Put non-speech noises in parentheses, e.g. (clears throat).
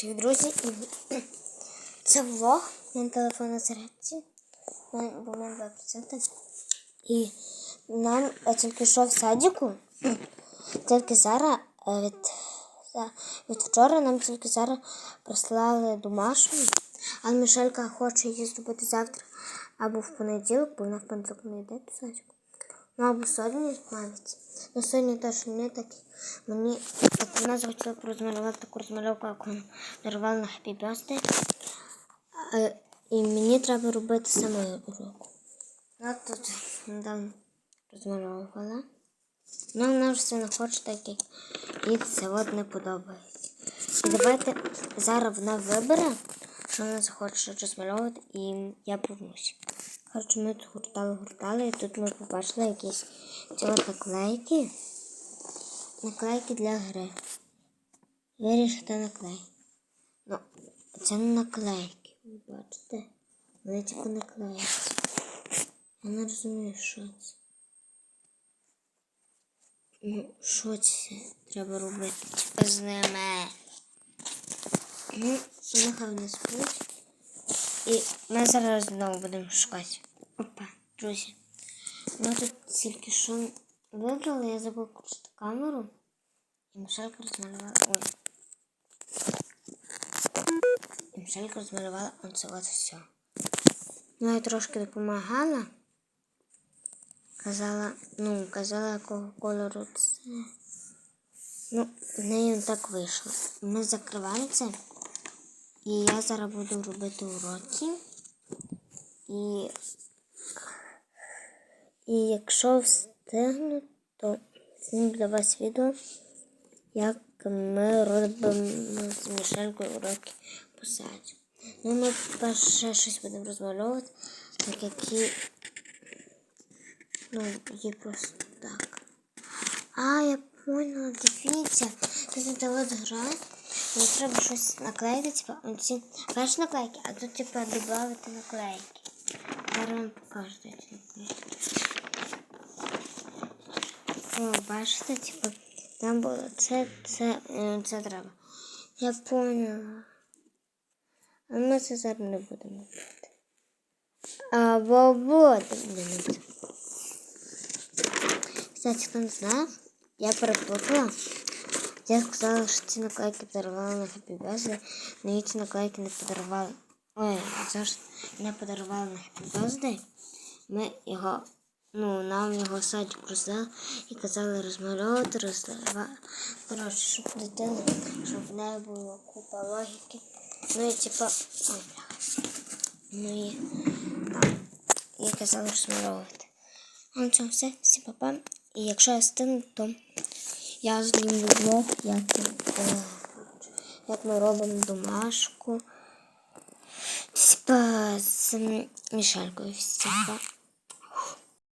Привіт, друзі! (clears throat) Це влог на телефон на зарядці. Бо мене 2%. І нам е, тільки що в садіку. (clears throat) Тільки зараз е, від, від вчора нам тільки зараз прислали домашню. Але Мішелька хоче її зробити завтра або в понеділок, бо вона в понеділок не йде до садіку. Ну або сьогодні навіть. Ну сьогодні точно не так. Мені так вона захотіла порозмалювати таку розмальовку, як вона дарувала на Happy Birthday. І мені треба робити самою уроку. Я тут недавно розмальовувала. Ну, вона вже не хоче так, як їй це от не подобається. І давайте зараз вона вибере, що вона захоче розмальовувати, і я повернуся. Коротше, ми тут гуртали, гуртали, і тут ми побачили якісь ці наклейки. Наклейки для гри. Вирішити наклейки. Ну, це не наклейки, ви бачите? Вони тільки наклеїться. Я не розумію, що це. Ну, що це треба робити? Типа з ними. Ну, нехай вони спуть. І ми зараз знову будемо шукати. Опа, друзі. Ми тут тільки що вибрали, я забув включити камеру. І Мишелька розмалювала. Ой. І Мишелька розмалювала оце от все. Ну, я трошки допомагала. Казала, ну, казала, якого кольору це. Ну, в неї так вийшло. Ми закриваємо це. І я зараз буду робити уроки. І, і якщо встигну, то зніму для вас відео, як ми робимо з Мішелькою уроки по саді. Ну, ми перше щось будемо розмальовувати, так які Ну, є просто так. А, я поняла, дивіться. Тут от гра. Мені треба щось наклеїти, типа оці перші наклейки, а тут типа додати наклейки. Зараз вам покажу ці наклейки. О, бачите, типа, там було це, це, е, це треба. Я поняла. А ми це зараз не будемо робити. Або будемо. Кстати, хто не знає, я переплутала. Я сказала, що ці наклейки подарували на Happy але ці наклейки не подарували. Ой, завжди не подарували на Happy Birthday. Ми його, ну, нам його садик роздали і казали розмальовувати, роздавати. Коротше, щоб дитина, щоб в неї було купа логіки. Ну і типа. Ой. Ну і там. І казали розмальовувати. На цьому все. Всім па-па. І якщо я встигну, то я зніму влог, як, як ми робимо домашку. Типа з Мішелькою.